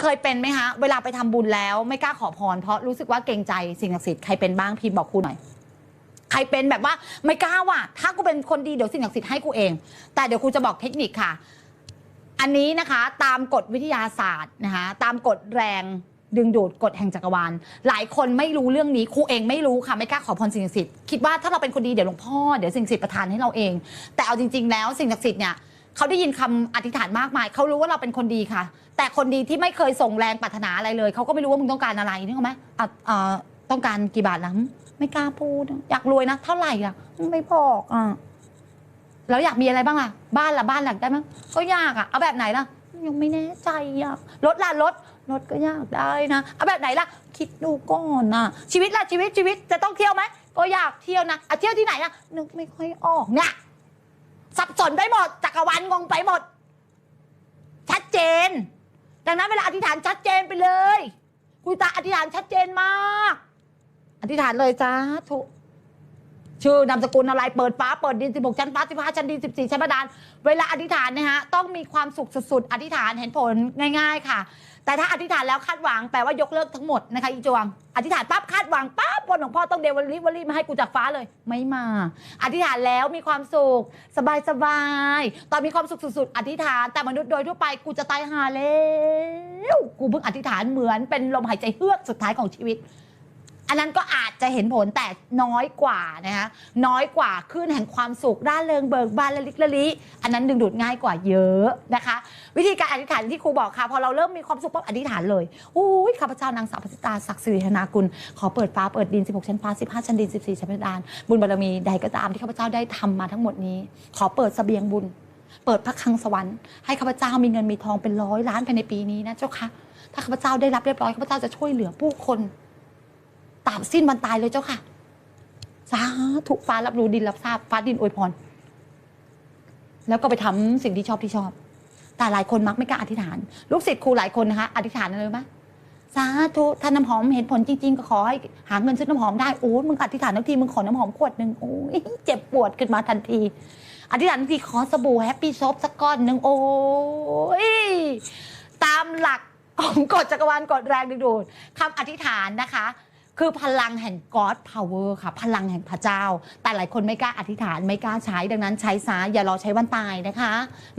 เคยเป็นไหมคะเวลาไปทำบุญแล้วไม่กล้าขอพร เพราะรู้สึกว่าเกรงใจสิ่งศักดิ์สิทธิ์ใครเป็นบ้างพี่บอกครูหน่อย ใครเป็นแบบว่าไม่กล้าว่ะ ถ้ากูเป็นคนดีเดี๋ยวสิ่งศักดิ์สิทธิ์ให้กูเอง แต่เดี๋ยวครูจะบอกเทคนิคค่ะ อันนี้นะคะตามกฎวิทยาศาสตร์นะคะตามกฎแรงดึงดูดกฎแห่งจักรวาลหลายคนไม่รู้เรื่องนี้ครูเองไม่รู้ค่ะไม่กล้าขอพรสิ่งศักดิ์สิทธิ์คิดว่าถ้าเราเป็นคนดีเดี๋ยวหลวงพ่อเดี๋ยวสิ่งศักดิ์สิทธิ์ประทานให้เราเอง แต่เอาจริง ๆ แล้วสิ่งศักดิ์สิทธิ์เนี่ย เขาได้ยินคำอธิษฐานมากมาย เขารู้ว่าเราเป็นคนดีค่ะ แต่คนดีที่ไม่เคยส่งแรงปรารถนาอะไรเลย เขาก็ไม่รู้ว่ามึงต้องการอะไรนึกออกไหมอ่าต้องการกี่บาทนะไม่กล้าพูด อยากรวยนะ เท่าไหร่อะ ไม่บอกอะแล้วอยากมีอะไรบ้างล่ะ บ้านล่ะบ้านอยากได้มั้ยก็ยากอะ เอาแบบไหนล่ะ ยังไม่แน่ใจอะรถล่ะรถรถก็ยากได้นะ เอาแบบไหนล่ะ คิดดูก่อนนะชีวิตล่ะชีวิตชีวิตจะต้องเที่ยวไหมก็อยากเที่ยวนะอะเที่ยวที่ไหนอะ นึกไม่ค่อยออกเนี่ย สับสนไปหมดจักรวาลงงไปหมด ชัดเจน ดังนั้นเวลาอธิษฐานชัดเจนไปเลย คุยตาอธิษฐานชัดเจนมาก อธิษฐานเลยจ้าทุก ชื่อนามสกุลอะไรเปิดฟ้าเปิดดิน 16 ชั้นฟ้า 15 ชั้นดิน 14 ชั้นบาดาลเวลาอธิษฐานนะฮะต้องมีความสุขสุดๆ อธิษฐานเห็นผลง่าย ๆ ค่ะ แต่ถ้าอธิษฐานแล้วคาดหวังแปลว่ายกเลิกทั้งหมดนะคะอีจวง อธิษฐานปั๊บคาดหวังปั๊บบนหลวงพ่อต้องเดวลิวลีมาให้กูจากฟ้าเลยไม่มา อธิษฐานแล้วมีความสุขสบายๆตอนมีความสุขสุดๆ อธิษฐานแต่มนุษย์โดยทั่วไปกูจะตายหาแล้วกูเพิ่งอธิษฐานเหมือนเป็นลมหายใจเฮือกสุดท้ายของชีวิต อันนั้นก็อาจจะเห็นผลแต่น้อยกว่านะคะน้อยกว่าคลื่นแห่งความสุขร่าเริงเบิกบานละลิกละลิอันนั้นดึงดูดง่ายกว่าเยอะนะคะ วิธีการอธิษฐานที่ครูบอกค่ะ พอเราเริ่มมีความสุขปั๊บอธิษฐานเลยอุ้ยข้าพเจ้านางสาวพัชตาศักดิ์สิริธนากุล ขอเปิดฟ้าเปิดดิน 16 ชั้นฟ้า 15 ชั้นดิน 14 ชั้นเพดาน บุญบารมีใดก็ตามที่ข้าพเจ้าได้ทำมาทั้งหมดนี้ ขอเปิดเสบียงบุญ เปิดพระคลังสวรรค์ให้ข้าพเจ้ามีเงินมีทองเป็นร้อยล้านภายในปีนี้นะเจ้าค่ะถ้าข้าพเจ้าได้รับเรียบร้อยข้าพเจ้าจะช่วยเหลือผู้คน ราบสิ้นวันตายเลยเจ้าค่ะ สาธุฟ้ารับรู้ดินรับทราบฟ้าดินอวยพร แล้วก็ไปทำสิ่งที่ชอบที่ชอบ แต่หลายคนมักไม่กล้าอธิษฐาน ลูกศิษย์ครูหลายคนนะคะ อธิษฐานอะไรรู้ไหมสาธุถ้าน้ำหอมเห็นผลจริง ๆ ก็ขอให้หาเงินซื้อน้ำหอมได้โอ้มึงอธิษฐานทั้งทีมึงขอน้ำหอมขวดหนึ่งโอ้ยเจ็บปวดขึ้นมาทันที อธิษฐานทันทีขอสบู่แฮปปี้ซอฟสักก้อนหนึ่งโอ้ยตามหลักของกฎจักรวาลกฎแรงดึงดูดคำอธิษฐานนะคะ คือพลังแห่ง God Power ค่ะ พลังแห่งพระเจ้า แต่หลายคนไม่กล้าอธิษฐานไม่กล้าใช้ดังนั้นใช้ซะอย่ารอใช้วันตายนะคะไม่